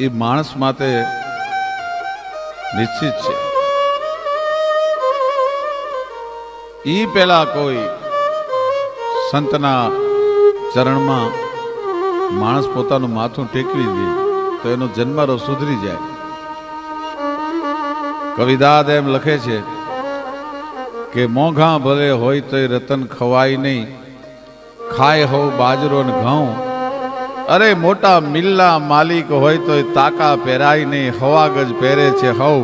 એ માણસ માટે નિશ્ચિત છે. એ પેલા કોઈ સંતના ચરણમાં માણસ પોતાનું માથું ટેકવી દે, તો એનો જન્મરો સુધરી જાય. કવિદાદ એમ લખે છે કે મોંઘા ભલે હોય તોય રતન ખવાય નહીં, ખાય હોવ બાજરો ને ઘઉં અરે મોટા મિલ્લા માલિક હોય તોય તાકા પહેરાય નહીં હવાગજ પહેરે છે. હવ,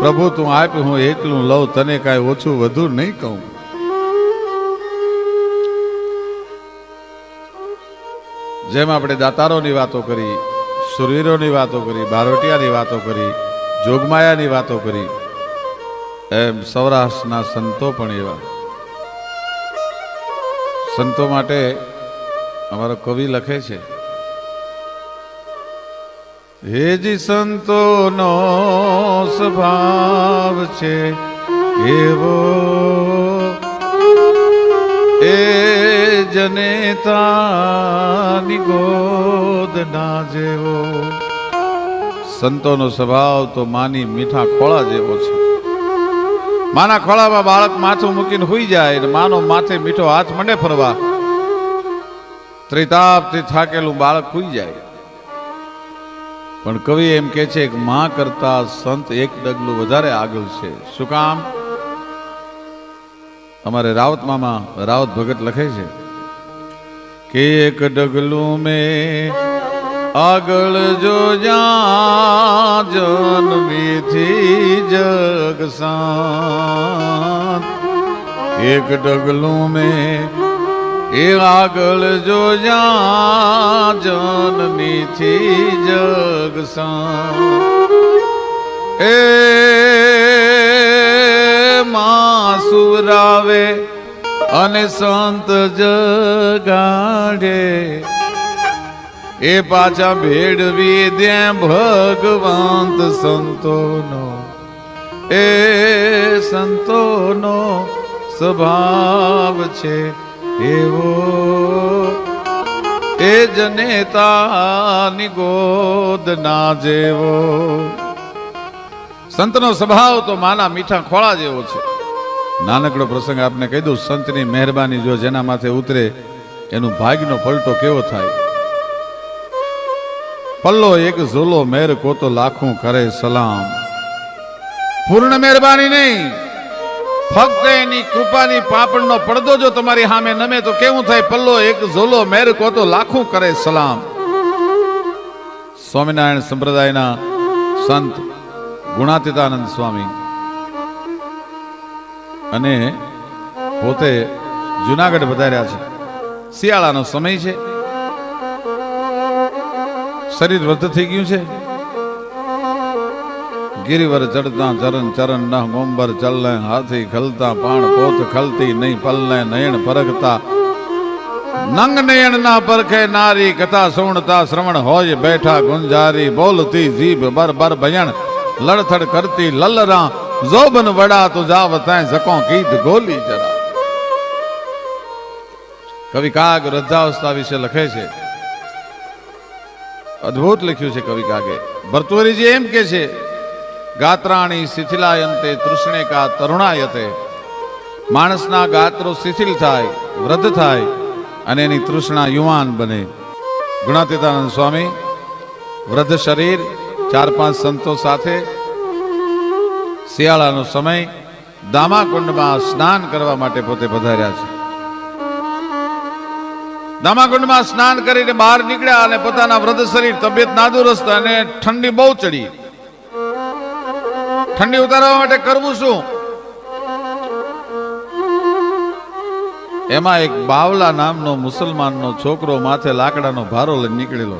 પ્રભુ તું આપ, હું એટલું લઉં, તને કાંઈ ઓછું વધુ નહીં કહું. જેમ આપણે દાતારોની વાતો કરી, સુરવીરોની વાતો કરી, બારોટિયાની વાતો કરી, જોગમાયાની વાતો કરી, એમ સૌરાષ્ટ્રના સંતો પણ એવા. સંતો માટે અમારો કવિ લખે છે. હેજી સંતોનો સ્વભાવ છે એવો. એ જનેતાની ગોદ ના જેવો. સંતોનો સ્વભાવ તો માની મીઠા ખોળા જેવો છે. માના ખોળામાં બાળક માથું મૂકીને હોઈ જાય અને માનો માથે મીઠો હાથ મંડે ફરવા. ત્રિતાપથી થાકેલું બાળક હોઈ જાય. પણ કવિ એમ કે છે કે માં કરતા સંત એક ડગલું વધારે આગળ છે. શું કામ? અમારે રાવત મામા, રાવત ભગત લખે છે કે એક ડગલું મેં આગળ જો જા જન્મીથી જગ એક ડગલું મેં એ આગળ જો જા જન્મીથી જગ સાત એ માસુરાવે અને સંત જગાડે. એ પાછા ભેડવી દે ભગવંત સંતોનો. એ સંતોનો સ્વભાવ છે. એવો એ જનેતાની ગોદ ના જેવો. સંતનો સ્વભાવ તો માના મીઠા ખોળા જેવો છે. નાનકડો પ્રસંગ આપને કહી દઉં, સંતની મહેરબાની જો જેના માથે ઉતરે, એનું ભાગ્યનો પલટો કેવો થાય? પલ્લો એક ઝોલો મેર કોતો લાખું કરે સલામ. પૂર્ણ મહેરબાની નહીં. ફક્ત એની કૃપાની પાપણનો પડદો જો તમારી સામે નમે તો કેવું થાય? પલ્લો એક ઝોલો મેર કો તો લાખું કરે સલામ. સ્વામિનારાયણ સંપ્રદાયના સંત ગુણાતીતાનંદ સ્વામી અને પોતે જુનાગઢ વધાર્યા છે. શિયાળાનો સમય છે. શરીર વૃદ્ધ થઈ ગયું છે. ગિરિવર ચડતા ચરણ ચરણ ન ગોંબર ચલને, હાથી ખલતા, પાણ પોત ખલતી નહીં, પલને નયણ પરખતા. નંગ નયણ ના પરખે નારી કથા સુણતા, શ્રવણ હોય બેઠા ગુંજારી, બોલતી જીભ બર બર ભયણ, લડથડ કરતી લલરા, જોબન વડા તું જાવ ત્યાં જકો ગીત ગોલી જરા. કવિ કાગ વૃદ્ધાવસ્થા વિશે લખે છે. અદ્ભુત લખ્યું છે કવિ કાગે. ભરતુરીજી એમ કે છે ગાત્રાણી શિથિલાયંતે તૃષ્ણેકા તરુણાયતે. માણસના ગાત્રો શિથિલ થાય, વૃદ્ધ થાય અને એની તૃષ્ણા યુવાન બને. ગુણાતીતાનંદ સ્વામી, વૃદ્ધ શરીર, ચાર પાંચ સંતો સાથે. શિયાળાનો સમય, દામાકુંડમાં સ્નાન કરવા માટે પોતે પધાર્યા છે. દામાકુંડમાં સ્નાન કરીને બહાર નીકળ્યા અને પોતાના વૃદ્ધ શરીર તબિયત નાદુરસ્ત અને ઠંડી બહુ ચડી. ઠંડી ઉતારવા માટે કરવું શું? એમાં એક બાવલા નામનો મુસલમાનનો છોકરો માથે લાકડાનો ભારો લઈને નીકળેલો.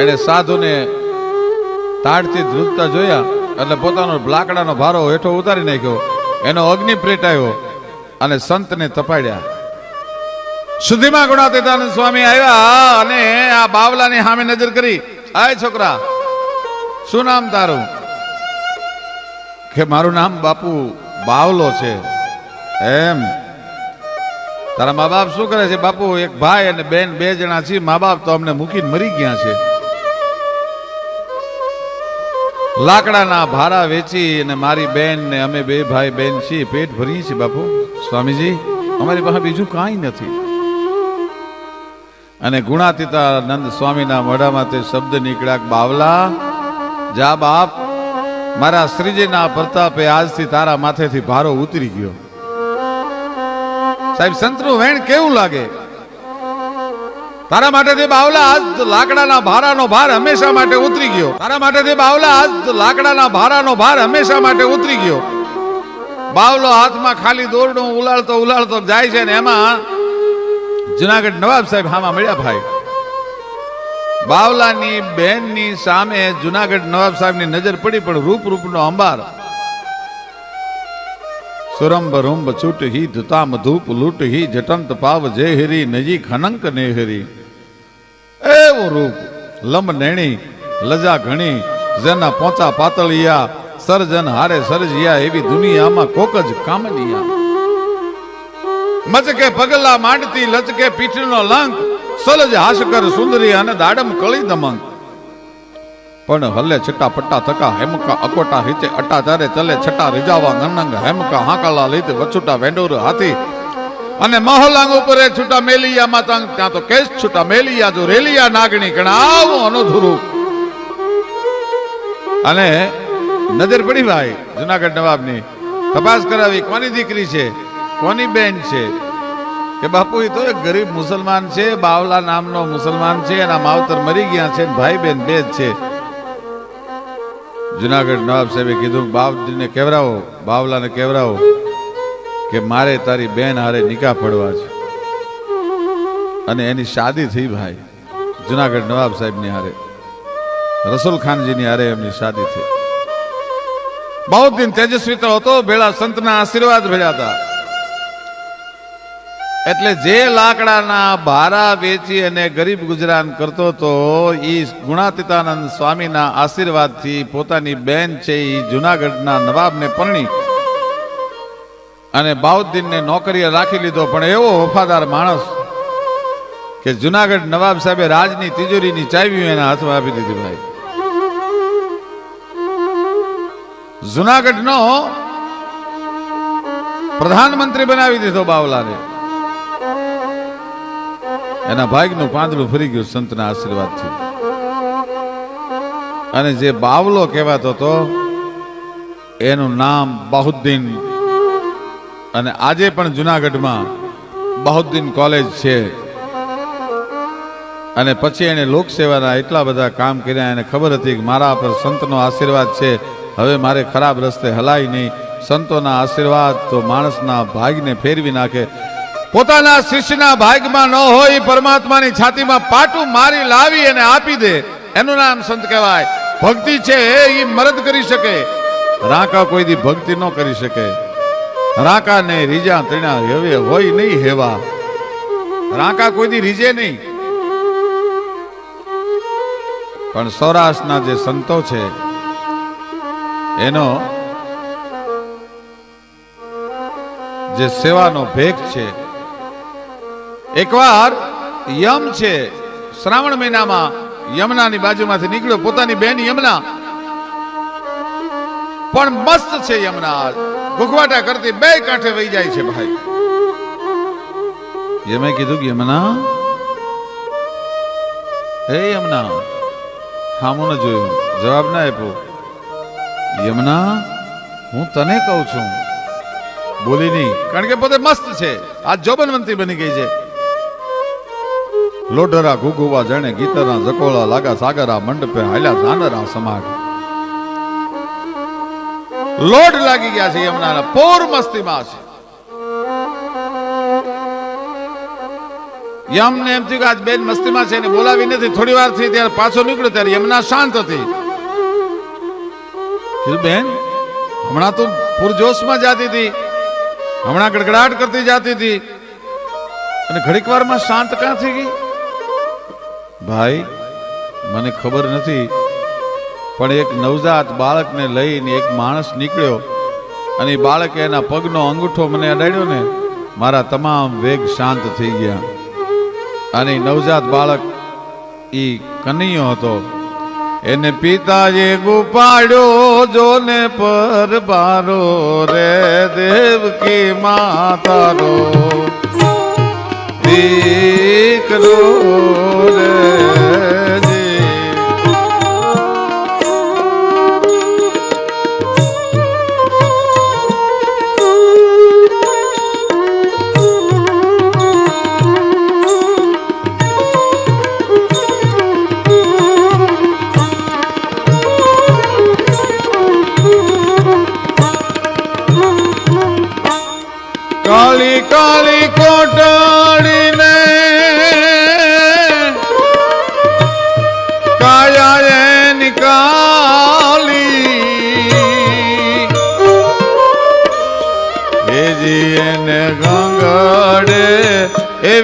એને સાધુને તાડથી ધ્રુજતા જોયા એટલે પોતાનો લાકડાનો ભારો હેઠો ઉતારી નાખ્યો. એનો અગ્નિ પ્રેટાયો અને સંતને તપાડ્યા. સુધીમાં ગુણાતીતાનંદ સ્વામી આવ્યા અને આ બાવલાની સામે નજર કરી. આય છોકરા, શું નામ તારું? કે મારું નામ બાપુ બાવલો છે. એમ. તારા મા બાપ શું કરે છે બાપુ? એક ભાઈ અને બેન બે જણા છે મા બાપ તો અમને મૂકીને મરી ગયા છે. લાકડાના ભારા વેચી અને મારી બેન ને અમે બે ભાઈ બેન છીએ. પેટ ભરીએ છીએ બાપુ. સ્વામીજી, અમારી પાસે બીજું કાંઈ નથી. અને ગુણાતીતાનંદ સ્વામીના મોઢામાં તે શબ્દ નીકળ્યા બાવલા, જા બાપ મારા શ્રીજીના પ્રતાપે આજથી તારા માથેથી ભારો ઉતરી ગયો. સાહેબ, સંતનું વેણ કેવું લાગે? તારા માટેથી બાવલા આજ લાકડાના ભારાનો ભાર હંમેશા માટે ઉતરી ગયો. તારા માટેથી બાવલા આજ લાકડાના ભારાનો ભાર હંમેશા માટે ઉતરી ગયો. બાવલો હાથમાં ખાલી દોરડું ઉલાળતો ઉલાળતો જાય છે ને એમાં જુનાગઢ નવાબ સાહેબ હામાં મળ્યા ભાઈ. બાવલાની બેનની સામે જુનાગઢ નવાબ સાહેબની નજર પડી, પણ રૂપ રૂપનો અંબાર. સુરંભ રૂંભ છૂટ હી ધુતામ ધૂપ લૂટ હી, જટંત પાવ જે હેરી નજી ખનંક ને હેરી એવું રૂપ, લંબ નેણી, લજા ઘણી, જેના પોચા પાતળિયા, સર્જન હારે સર્જિયા એવી દુનિયામાં કોક જ કામનિયા મચકે પગલા માંડતી લચકે પીઠનો લંક સલજ હાશકર સુંદરી અને દાડમ કળી દમંગ. પણ હલે છટા પટ્ટા થકા હેમકા અકોટા હિચે અટા ચારે ચલે છટા રીજાવા ગણંગ હેમકા હાંકાલા લીધે વછુટા વેંડોર હાથી. અને મહોલાંગ ઉપર છૂટા મેલિયા માતાંગ, ત્યાં તો કેસ છૂટા મેલિયા જો રેલિયા નાગણી ગણાવું અનુધુરું. અને નજર પડી ભાઈ, જુનાગઢ નવાબની. તપાસ કરાવી, કોની દીકરી છે? કોની બેન છે? કે બાપુ, એ તો એક ગરીબ મુસલમાન છે, બાવલા નામનો મુસલમાન છે, એના માવતર મરી ગયા છે, ભાઈ બેન બે જ છે. જુનાગઢ નવાબ સાહેબે કીધું બાપજીને કેવરાવો, બાવલાને કેવરાવો કે મારે તારી બેન હારે નિકાહ પડવા છે. અને એની શાદી થઈ ભાઈ, જુનાગઢ નવાબ સાહેબની હારે. રસુલ ખાનજીની હારે એમની શાદી થઈ. બહુ દિન તેજસ્વી તો હતો, ભેળા સંતના આશીર્વાદ ભેળા હતા. એટલે જે લાકડાના ભારા વેચી અને ગરીબ ગુજરાન કરતો તો એ ગુણાતીતાનંદ સ્વામીના આશીર્વાદથી પોતાની બેન છે એ જુનાગઢના નવાબને પરણી અને બાઉદ્દીનને નોકરીએ રાખી લીધો. પણ એવો વફાદાર માણસ કે જુનાગઢ નવાબ સાહેબે રાજની તિજોરીની ચાવી એના હાથમાં આપી દીધી ભાઈ. જુનાગઢનો પ્રધાનમંત્રી બનાવી દીધો બાવલાને. એના ભાગનું પાંદડું ફરી ગયું સંતના આશીર્વાદથી. અને જે બાવલો કહેવાતો હતો, એનું નામ બાહુદ્દીન. અને આજે પણ જુનાગઢમાં બાહુદ્દીન કોલેજ છે. અને પછી એને લોકસેવાના એટલા બધા કામ કર્યા, એને ખબર હતી કે મારા પર સંતનો આશીર્વાદ છે. હવે મારે ખરાબ રસ્તે હલાય નહીં. સંતોના આશીર્વાદ તો માણસના ભાગને ફેરવી નાખે. પોતાના શિષ્યના ભાગમાં ન હોય, પરમાત્માની છાતીમાં પાટું મારી લાવી અને આપી દે. એનું નામ સંત કહેવાય. ભક્તિ છે એ મરદ કરી શકે. રાકા કોઈ દી ભક્તિ ન કરી શકે. રાકા ને રીજા ત્રીણા હવે હોય નહીં હેવા. રાકા કોઈ દી રીજે નહીં. પણ સૌરાષ્ટ્રના જે સંતો છે, એનો જે સેવાનો ભેગ છે એકવાર યમ છે. શ્રાવણ મહિનામાં યમુનાની બાજુમાંથી નીકળ્યો. પોતાની બેન યમુના. પણ મસ્ત છે યમુના. ગુખવાટા કરતી બે કાંઠે વહી જાય છે ભાઈ. યમે કીધું કે હે યમુના હામું ન જોયું. જવાબ ના આપ્યો. યમુના, હું તને કહું છું. બોલી નહીં. કારણ કે પોતે મસ્ત છે. આ જોબનવંતી બની ગઈ છે. લોઢરા ઘુઘુવા જાણે ગીતરા જકોળા લાગા સાગરા મંડપે હાલ્યા જાનરા સમાગ. લોડ લાગી ગયા છે યમુનાના પોર મસ્તીમાં છે. યમને એમ થયું કે આજ બેન મસ્તીમાં છે એને બોલાવી નથી. થોડી વાર થઈ ત્યારે પાછો નીકળ્યો ત્યારે યમુના શાંત હતી. બેન, હમણાં તો પૂરજોશમાં જાતી હતી. હમણાં ગડગડાટ કરતી જાતી હતી. અને ઘડીક વારમાં શાંત ક્યાં થઈ ગઈ? ભાઈ, મને ખબર નથી, પણ એક નવજાત બાળકને લઈને એક માણસ નીકળ્યો અને બાળકે એના પગનો અંગૂઠો મને અડાડ્યો ને, મારા તમામ વેગ શાંત થઈ ગયા. અને નવજાત બાળક એ કનૈયો હતો. એને પિતાએ ગુપાડ્યો જોને પર બારો રે દેવકી માતારો દીકરો રે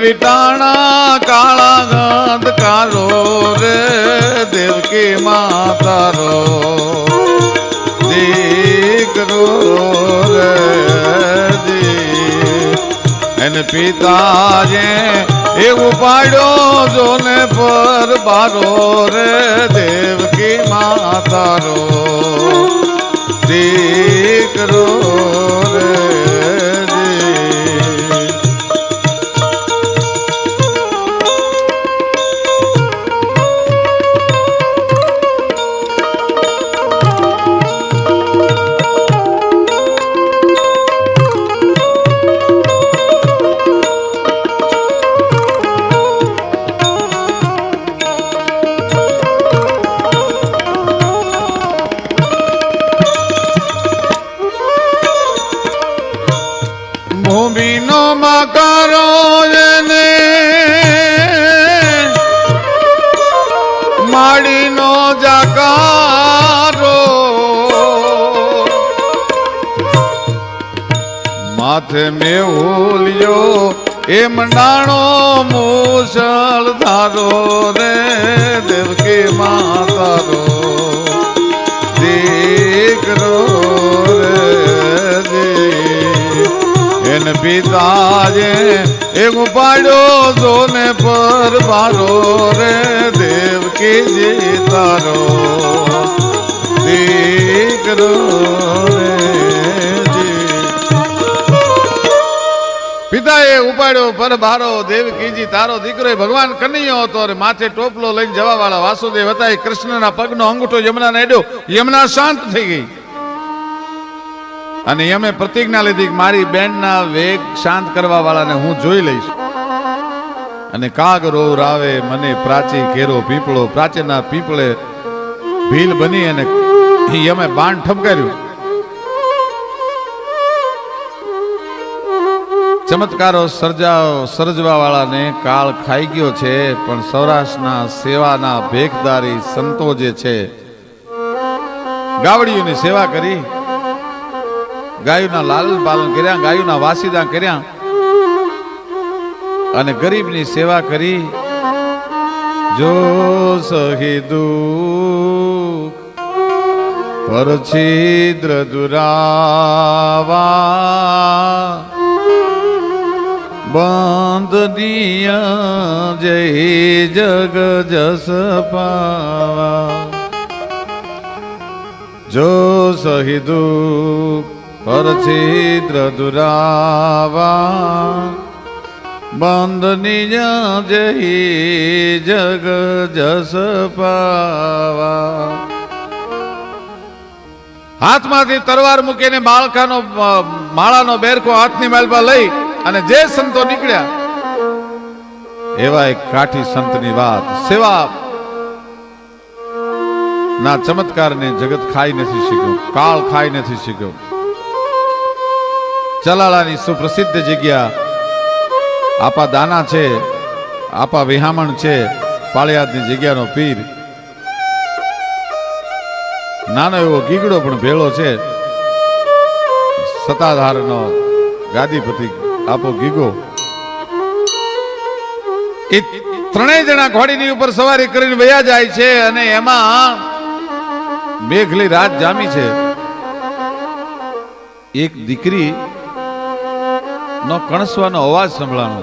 એવી ટાણા કાળા ગંધ કારો રે, દેવકી માતારો દીકરો રે દી એને પિતાજે એવું પાડ્યો જોને પર બારો રે, દેવકી માતારો જાકારો. માથે મેહુલ્યો એમ નાણો મૂસળ ધારો રે દેવકી માતારો દીકરો રે. એન પિતાજે એક ઉપાડ્યો તો ને પર બારો રે દેવકી જી તારો. દીકરો પિતાએ ઉપાડ્યો પર બારો દેવકીજી તારો દીકરો ભગવાન કનૈયો હતો અને માથે ટોપલો લઈને જવા વાળા વાસુદેવ હતા. એ કૃષ્ણના પગનો અંગૂઠો યમુના નાડ્યો યમુના શાંત થઈ ગઈ. અને અમે પ્રતિજ્ઞા લીધી મારી બેનના વેગ શાંત કરવા વાળાને હું જોઈ લઈશ. અને કાગ રો રાવે મને પ્રાચી ઘેરો પીપળો, પ્રાચીના પીપળે ભીલ બની અને અમે બાણ ઠપકાર્યું. ચમત્કારો સર્જાઓ સર્જવા વાળાને કાળ ખાઈ ગયો છે, પણ સૌરાષ્ટ્રના સેવાના ભેખદારી સંતો જે છે, ગાવડીઓની સેવા કરી. ગાયોના લાલન પાલન કર્યા, ગાયોના વાસીદા કર્યા અને ગરીબની સેવા કરી. જો સહી દુઃખ પર છિદ્ર દુરાવા બંધનીય જય જગ જસ પાવા. જો સહિદુ પર છિદ્ર દુરાવા બંધનીય જય જગ જસ પાવા. હાથમાંથી તરવાર મૂકીને માળખાનો માળાનો બેરકો હાથની માલપા લઈ અને જે સંતો નીકળ્યા, એવા એક કાઠી સંતની વાત. સેવા. ના ચમત્કારને જગત ખાઈ નથી શીખ્યો કાળ ખાઈ નથી શીખ્યો ચલાલાની સુપ્રસિદ્ધ જગ્યા. આપા દાના છે, આપા વિહામણ છે, પાળિયાદની જગ્યાનો પીર. નાનો એવો ગીગડો પણ ભેળો છે. સતાધારનો ગાદીપતિ આપો ગીગો. એ ત્રણેય જણા ઘોડીની ઉપર સવારી કરીને વયા જાય છે અને એમાં મેઘલી રાત જામી છે. એક દીકરી નો કણસવાનો અવાજ સંભળાનો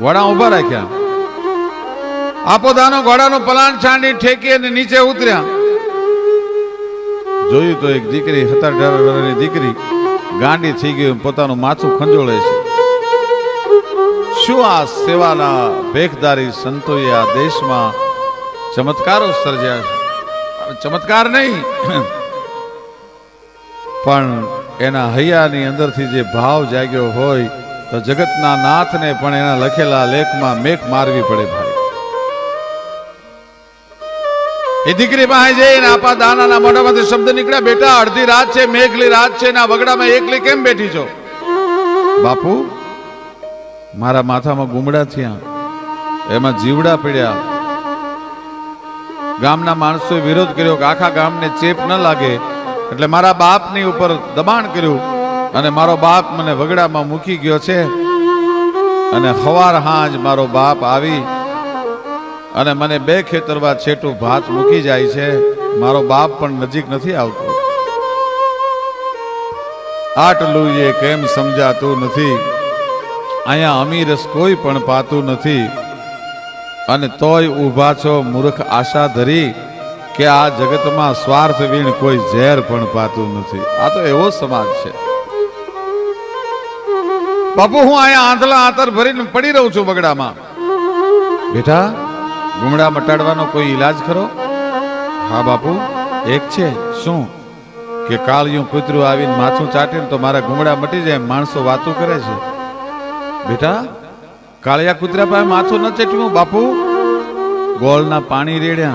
ઘોડા ઊભા રાખ્યા. આપો દાનો ઘોડાનો પલાન છાંડી ઠેકી અને નીચે ઉતર્યા. જોયું તો એક દીકરી હતા અઢાર દીકરી ગાંડી થઈ ગઈ પોતાનું માથું ખંજોળે છે. શું આ સેવાના ભેખદારી સંતોએ આ દેશમાં ચમત્કારો સર્જ્યા છે? ચમત્કાર નહીં, પણ એના હૈયાની અંદરથી જે ભાવ જાગ્યો હોય તો જગતના નાથને પણ એના લખેલા લેખમાં મેક મારવી પડે ભાઈ. એ દીકરી પાસે જઈને આપા દાનાના મોઢામાંથી શબ્દ નીકળ્યા, બેટા, અડધી રાત છે, મેઘલી રાત છે ના વગડામાં એકલી કેમ બેઠી છો? બાપુ, મારા માથામાં ગુમડા થયા, એમાં જીવડા પડ્યા. ગામના માણસોએ વિરોધ કર્યો કે આખા ગામને ચેપ ન લાગે, એટલે મારા બાપની ઉપર દબાણ કર્યું. અને મારો બાપ મને વગડામાં મૂકી ગયો છે. અને હવાર હાંજ મારો બાપ આવી અને મને બે ખેતરવા છેટું ભાત મૂકી જાય છે. મારો બાપ પણ નજીક નથી આવતો. આટલું એ કેમ સમજાતું નથી? અહીંયા અમીરસ કોઈ પણ પાતું નથી. અને તોય ઊભા છો મૂર્ખ આશા ધરી કે આ જગતમાં સ્વાર્થ વીણ કોઈ ઝેર પણ પાતું નથી. આ તો એવો સમાજ છે. બાપુ, હું અહીંયા આંધલા આંતર ભરીને પડી રહું છું બગડામાં. બેટા, ગુમડા મટાડવાનો કોઈ ઈલાજ ખરો? હા, બાપુ, એક છે. શું? કે કાળિયું કૂતરું આવીને માથું ચાટીને તો મારા ગુમડા મટી જાય માણસો વાતો કરે છે? બેટા, કાળિયા કૂતરા પાસે માથું ન ચેટવું બાપુ? ગોળના પાણી રેડ્યા.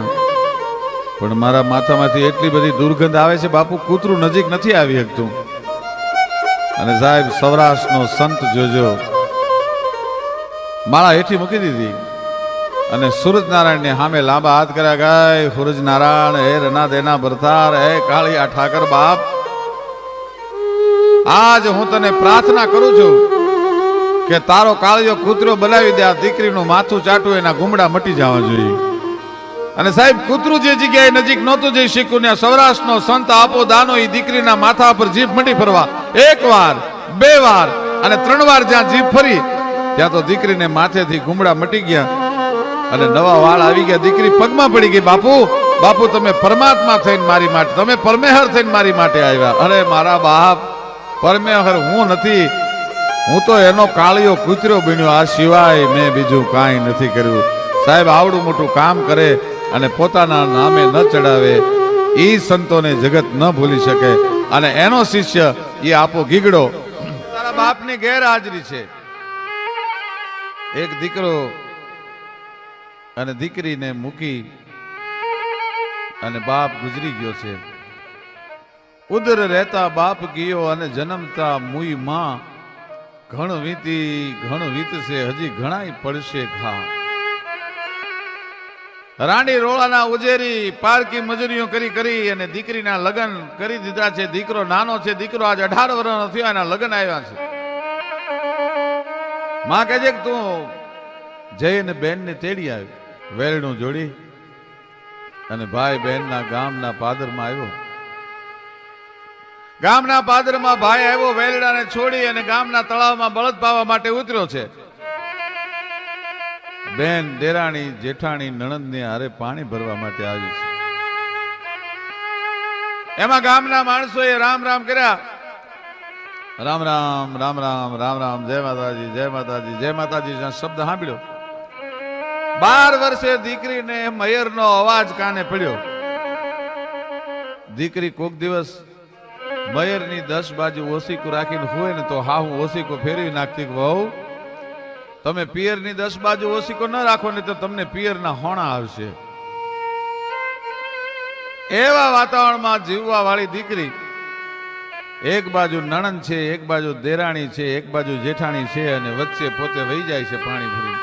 પણ મારા માથામાંથી એટલી બધી દુર્ગંધ આવે છે, બાપુ, કૂતરું નજીક નથી આવી શકતું. અને સાહેબ સૌરાષ્ટ્રનો સંત જોજો. માળા હેઠી મૂકી દીધી. અને સૂરજનારાયણને સામે લાંબા હાથ કર્યા, ગાય સૂરજનારાયણ હે રના દેના ભરતાર, હે કાળિયા ઠાકર બાપ. આજ હું તને પ્રાર્થના કરું છું કે તારો કાળિયો કૂતરો બનાવી દે, આ દીકરીનું માથું ચાટું, એના ગુમડા મટી જવા જોઈએ. અને સાહેબ, કૂતરું જે જગ્યાએ નજીક નહોતું જઈ શીખ્યું ને સૌરાષ્ટ્રનો સંત આપો, દાનો એ દીકરીના માથા પર જીભ મટી ફરવા. એક વાર બે વાર અને ત્રણ વાર જ્યાં જીભ ફરી, ત્યાં તો દીકરીને માથેથી ગુમડા મટી ગયા. અને નવા વાળ આવી ગયા. દીકરી પગમાં પડી ગઈ. બાપુ બાપુ, તમે પરમાત્મા થઈને મારી માટે, તમે પરમેહર થઈને મારી માટે આવ્યા. અરે, મારા બાપ, પરમેહર હું નથી. હું તો એનો કાળિયો કૂતરો બન્યો. આ સિવાય મેં બીજું કાંઈ નથી કર્યું. સાહેબ, આવડું મોટું કામ કરે અને પોતાના નામે ન ચડાવે. એ સંતોને જગત ન ભૂલી શકે. અને એનો શિષ્ય એ આપો ગીગડો. તારા બાપની ગેરહાજરી છે. એક દીકરો અને દીકરીને મૂકી અને બાપ ગુજરી ગયો છે. ઉદર રહેતા બાપ ગયો અને જન્મતા મુઈ માં ઘણ વીતી ઘણ વીતશે હજી ઘણાય પડશે ઘા. રાણી રોળાના ઉજેરી પારકી મજૂરીઓ કરી કરી અને દીકરીના લગ્ન કરી દીધા છે. દીકરો નાનો છે. દીકરો આજ અઢાર વર્ષનો થયો. એના લગ્ન આવ્યા છે. માં કહે છે કે તું જઈને બેનને તેડી આવ્યો વેલણું જોડી અને ભાઈ બહેનના ગામના પાદરમાં આવ્યો. ગામના પાદરમાં ભાઈ આવ્યો. વેલડાને છોડી અને ગામના તળાવમાં બળદ પાવા માટે ઉતર્યો છે. બેન, દેરાણી, જેઠાણી, નણંદને હારે પાણી ભરવા માટે આવી છે. એમાં ગામના માણસોએ રામ રામ કર્યા. રામ રામ રામ રામ રામ રામ, જય માતાજી જય માતાજી જય માતાજી શબ્દ સાંભળ્યો. બાર વર્ષે દીકરીને મયરનો અવાજ કાને પડ્યો? દીકરી કોક દિવસ મયરની દસ બાજુ ઓસીકું રાખીને હોય ને તો હા હું ઓસીકો ફેરવી નાખતી વહુ તમે પિયરની દસ બાજુ ઓસીકો ન રાખો ને તો તમને પિયરના હોણા આવશે. એવા વાતાવરણમાં જીવવા વાળી દીકરી, એક બાજુ નણંદ છે, એક બાજુ દેરાણી છે, એક બાજુ જેઠાણી છે અને વચ્ચે પોતે વહી જાય છે પાણી ભરી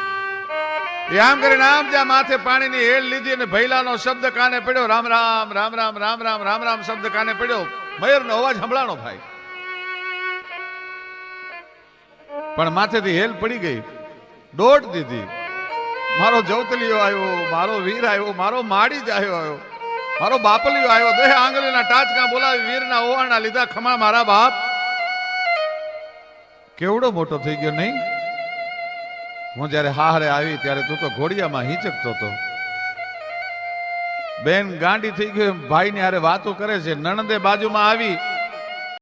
એ આમ કરીને આમ જ્યાં માથે પાણીની હેલ લીધી અને ભૈલાનો શબ્દ કાને પડ્યો? રામ રામ રામ રામ રામ રામ રામ રામ શબ્દ કાને પડ્યો? મયરનો અવાજ સંભળાણો ભાઈ. પણ માથેથી હેલ પડી ગઈ. દોટ દીધી. મારો જવતલીઓ આવ્યો, મારો વીર આવ્યો, મારો માડી જ આવ્યો આવ્યો. મારો બાપલીઓ આવ્યો. દેહ આંગળીના ટાચકા બોલાવી, વીરના ઓવાણા લીધા. ખમા મારા બાપ. કેવડો મોટો થઈ ગયો નહીં? હું જ્યારે હારે આવી, ત્યારે તું તો ઘોડિયામાં હિંચકતો હતો. બેન ગાંડી થઈ ગયો ભાઈ ને હારે વાતો કરે છે. નણંદે બાજુમાં આવી